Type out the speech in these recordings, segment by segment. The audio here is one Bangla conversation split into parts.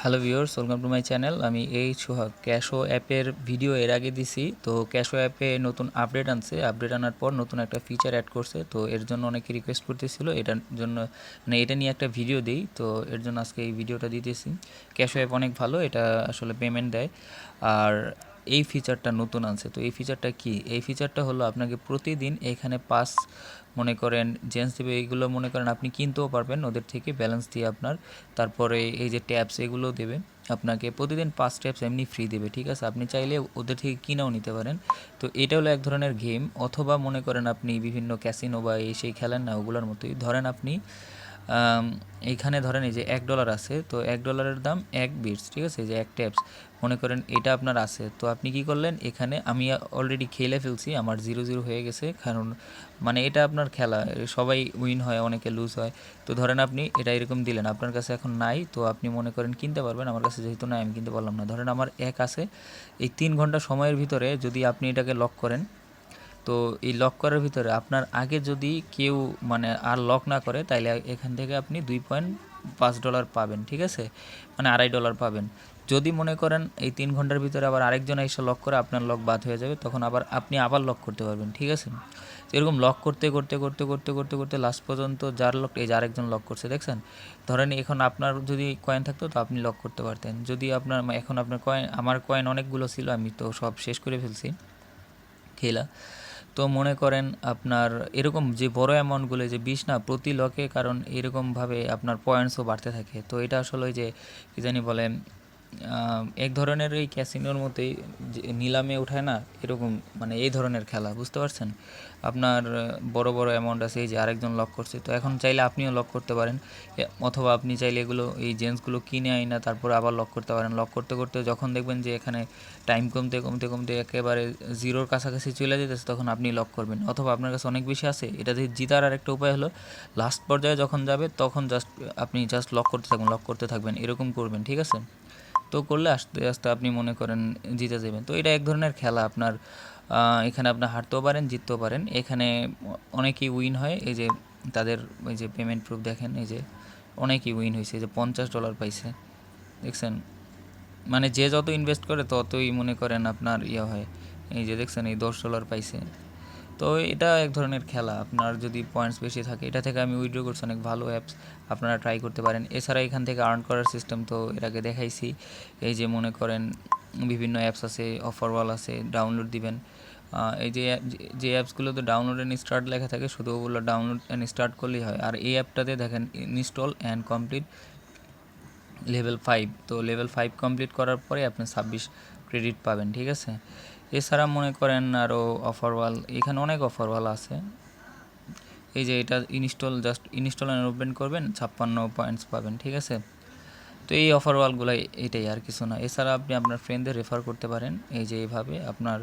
Hello viewers welcome to my channel আমি এই সোহাগ। ক্যাশো অ্যাপের ভিডিও এর আগে দিছি। তো ক্যাশো অ্যাপে নতুন আপডেট আনছে। আপডেট আনার পর নতুন একটা ফিচার অ্যাড করছে। তো এর জন্য অনেকে রিকোয়েস্ট করতেছিল। এটার জন্য মানে এটা নিয়ে একটা ভিডিও দিই। তো এর জন্য আজকে এই ভিডিওটা দিতেছি। ক্যাশো অ্যাপ অনেক ভালো। এটা আসলে পেমেন্ট দেয়। আর এই ফিচারটা নতুন আনছে। তো এই ফিচারটা কি? এই ফিচারটা হলো আপনাকে প্রতিদিন এখানে পাস মনে করেন জেন্টস দেবে এইগুলো মনে করেন আপনি কিনতেও পারবেন, ওদের থেকে ব্যালেন্স দিয়ে আপনার, তারপরে এই যে ট্যাপস এগুলো দেবে আপনাকে প্রতিদিন পাঁচ ট্যাপস এমনি ফ্রি দেবে, ঠিক আছে? আপনি চাইলে ওদের থেকে কিনেও নিতে পারেন। তো এটা হলো এক ধরনের গেম অথবা মনে করেন আপনি বিভিন্ন ক্যাসিনো বা এই সেই খেলেন না, ওগুলোর মতোই। ধরেন আপনি এইখানে ধরেন এই যে এক ডলার আছে, তো এক ডলারের দাম এক বিটস ঠিক আছে? এই যে এক ট্যাপস মনে করেন এটা আপনার আছে। তো আপনি কি করলেন? এখানে আমি অলরেডি খেলে ফেলছি, আমার জিরো জিরো হয়ে গেছে, কারণ মানে এটা আপনার খেলা, সবাই উইন হয়, অনেকে লুজ হয়। তো ধরেন আপনি এটা এরকম দিলেন, আপনার কাছে এখন নাই, তো আপনি মনে করেন কিনতে পারবেন, আমার কাছে যেহেতু নাই, আমি কিনতে পারলাম না। ধরেন আমার এক আছে, এই তিন ঘণ্টা সময়ের ভিতরে যদি আপনি এটাকে লক করেন তো এই লক করার ভিতরে আপনার আগে যদি কেউ মানে আর লক না করে, তাইলে এখান থেকে আপনি দুই পয়েন্ট পাঁচ ডলার পাবেন, ঠিক আছে? মানে আড়াই ডলার পাবেন। যদি মনে করেন এই তিন ঘণ্টার ভিতরে আবার আরেকজন এসে লক করে আপনার লক বাদ হয়ে যাবে, তখন আবার আপনি আবার লক করতে পারবেন, ঠিক আছে? এরকম লক করতে করতে করতে করতে করতে করতে লাস্ট পর্যন্ত যার লক এই যে আরেকজন লক করছে, দেখছেন? ধরেন এখন আপনার যদি কয়েন থাকতো, তো আপনি লক করতে পারতেন। যদি আপনার, এখন আপনার কয়েন আমার কয়েন অনেকগুলো ছিল, আমি তো সব শেষ করে ফেলছি। খেলা। তো মনে করেন আপনার এরকম যে বড় অ্যামাউন্টগুলো যে বিশ না প্রতি লকে কারণ এরকমভাবে আপনার পয়েন্টসও বাড়তে থাকে। তো এটা আসলে যে কী জানি বলে এক ধরনের এই ক্যাসিনোর মতোই নিলামে উঠায় না, এরকম মানে এই ধরনের খেলা, বুঝতে পারছেন? আপনার বড় বড় অ্যামাউন্ট আছে, এই যে আরেকজন লক করছে, তো এখন চাইলে আপনিও লক করতে পারেন। অথবা আপনি চাইলে এগুলো, এই জেন্টসগুলো কিনে আই না, তারপর আবার লক করতে পারেন। লক করতে করতে যখন দেখবেন যে এখানে টাইম কমতে কমতে কমতে একেবারে জিরোর কাছাকাছি চলে যেতেছে, তখন আপনি লক করবেন। অথবা আপনার কাছে অনেক বেশি আছে, এটা দিয়ে জিতার আর একটা উপায় হলো লাস্ট পর্যায়ে যখন যাবে, তখন জাস্ট আপনি জাস্ট লক করতে থাকবেন লক করতে থাকবেন, এরকম করবেন, ঠিক আছে? তো করলে আস্তে আস্তে আপনি মনে করেন জিতে যাবেন। তো এটা এক ধরনের খেলা আপনার এখানে আপনার হারতেও পারেন, জিততেও পারেন। এখানে অনেকেই উইন হয়। এই যে তাদের ওই যে পেমেন্ট প্রুফ দেখেন, এই যে অনেকই উইন হয়েছে। যে পঞ্চাশ ডলার পাইছে। দেখছেন? মানে যে যত ইনভেস্ট করে ততই মনে করেন আপনার ইয়ে হয়। এই যে দেখছেন, এই দশ ডলার পাইছে। তো এটা এক ধরনের খেলা। আপনার যদি পয়েন্টস বেশি থাকে, এটা থেকে আমি উইড্রো করছি অনেক ভালো অ্যাপস আপনারা ট্রাই করতে পারেন। এছাড়া এখান থেকে আর্ন করার সিস্টেম তো এর আগে দেখাইছি। এই যে মনে করেন, বিভিন্ন অ্যাপস আছে অফারওয়াল আছে ডাউনলোড দিবেন। এই যে যে অ্যাপসগুলো তো ডাউনলোড অ্যান্ড স্টার্ট লেখা থাকে, শুধু ওগুলো ডাউনলোড অ্যান্ড স্টার্ট করলেই হয়। আর এই অ্যাপটাতে দেখেন install and complete level five তো লেভেল ফাইভ কমপ্লিট করার পরে আপনি ছাব্বিশ ক্রেডিট পাবেন, ঠিক আছে? এছাড়া মনে করেন আরও অফারওয়াল এখানে অনেক অফারওয়াল আছে। এই যে এটা install just install and open করবেন, ছাপ্পান্ন পয়েন্টস পাবেন, ঠিক আছে? তো এই অফারওয়ালগুলো এটাই আর কিছু না। এছাড়া আপনি আপনার ফ্রেন্ডদের রেফার করতে পারেন, এই যে এইভাবে আপনার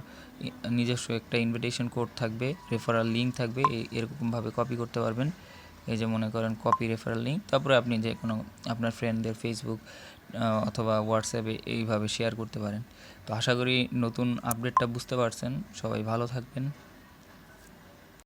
নিজস্ব একটা ইনভিটেশন কোড থাকবে রেফারাল লিঙ্ক থাকবে এরকমভাবে কপি করতে পারবেন। এই যে মনে করেন কপি রেফারেল লিঙ্ক তারপরে আপনি যে কোনো আপনার ফ্রেন্ডদের ফেসবুক অথবা হোয়াটসঅ্যাপে এইভাবে শেয়ার করতে পারেন। তো আশা করি নতুন আপডেটটা বুঝতে পারছেন। সবাই ভালো থাকবেন।